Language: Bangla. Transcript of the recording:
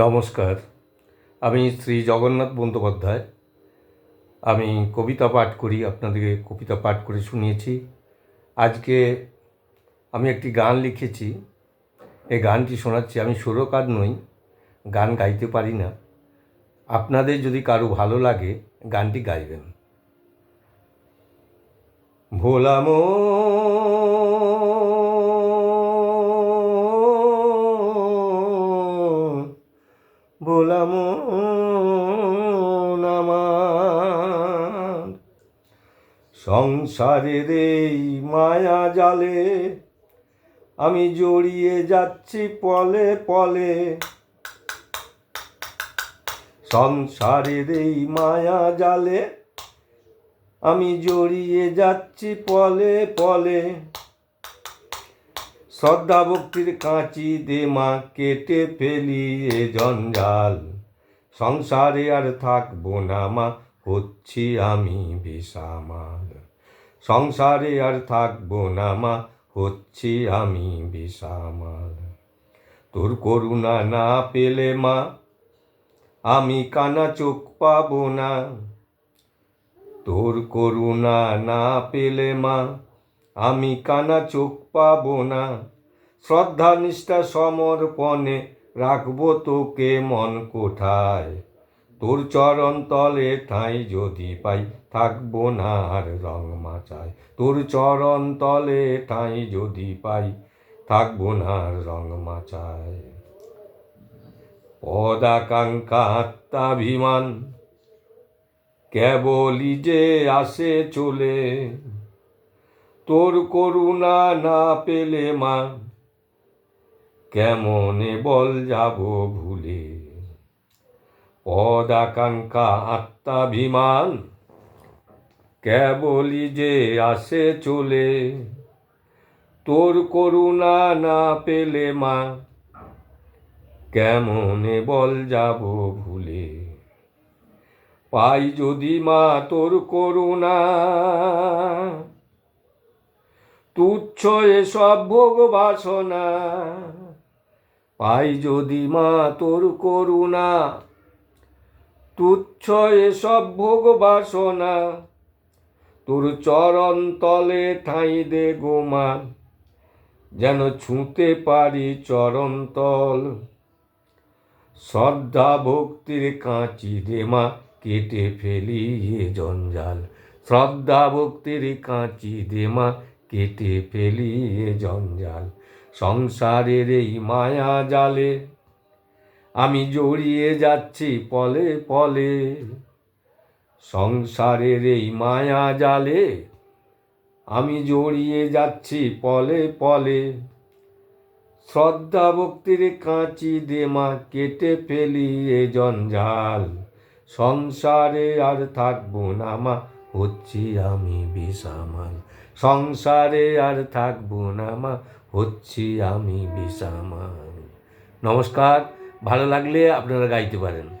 নমস্কার। আমি শ্রী জগন্নাথ বন্দ্যোপাধ্যায়। আমি কবিতা পাঠ করি, আপনাদেরকে কবিতা পাঠ করে শুনিয়েছি। আজকে আমি একটি গান লিখেছি। এই গানটি শোনাচ্ছি। আমি সুরকার নই, গান গাইতে পারি না। আপনাদের যদি কারও ভালো লাগে, গানটি গাইবেন। ভোলামো ভোলাম আমার সংসারের এই মায়া জালে আমি জড়িয়ে যাচ্ছি পলে পলে। সংসারের এই মায়া জালে আমি জড়িয়ে যাচ্ছি পলে পলে। শ্রদ্ধা ভক্তির কাঁচি দে মা কেটে ফেলি এ জঞ্জাল। সংসারে আর থাকব না মা হচ্ছি আমি বিষামাল। সংসারে আর থাকব না মা হচ্ছি আমি বিষামাল। তোর করুণা না পেলে মা, আমি কানা চোখ পাবো না। তোর করুণা না পেলে মা আমি কানা চোখ পাবো না। শ্রদ্ধা, নিষ্ঠা, সমর্পণে রাখব তোকে মন কোঠায়। তোর চরণ তলে ঠাঁই যদি পাই, থাকব না আর রং মাচায়। তোর চরণ তলে ঠাঁই যদি পাই, থাকব না আর রং মাচায়। পদাকাঙ্ক্ষা আত্মাভিমান, কেবলই যে আসে চলে তোর করুণা না পেলে মা, কেমনে বল যাব ভুলে? পদাকাঙ্ক্ষা আত্মাভিমান, কেবলই যে আসে চলে? তোর করুণা না পেলে মা, কেমনে বল যাব ভুলে? পাই যদি মা তোর করুণা তুচ্ছ এসব ভোগ বাসনা। পাই যদি মা তোর করুণা। তুচ্ছ এসব ভোগ বাসনা। তোর চরণ তলে ঠাঁই দে গোমা যেন ছুঁতে পারি চরণ তল। শ্রদ্ধা ভক্তির কাঁচি দে মা, কেটে ফেলি এ জঞ্জাল। শ্রদ্ধা ভক্তির কাঁচি দে মা কেটে ফেলি জঞ্জাল, সংসারের এই মায়া জালে। আমি জড়িয়ে যাচ্ছি পলে পলে। সংসারের এই মায়া জালে, আমি জড়িয়ে যাচ্ছি পলে পলে। শ্রদ্ধা ভক্তির কাঁচি দে মা কেটে ফেলি এ জঞ্জাল, সংসারে আর থাকব না মা। হচ্ছি আমি বিষামাল। সংসারে আর থাকব না মা, হচ্ছি আমি বিষামাল। নমস্কার, ভালো লাগলে আপনারা গাইতে পারেন।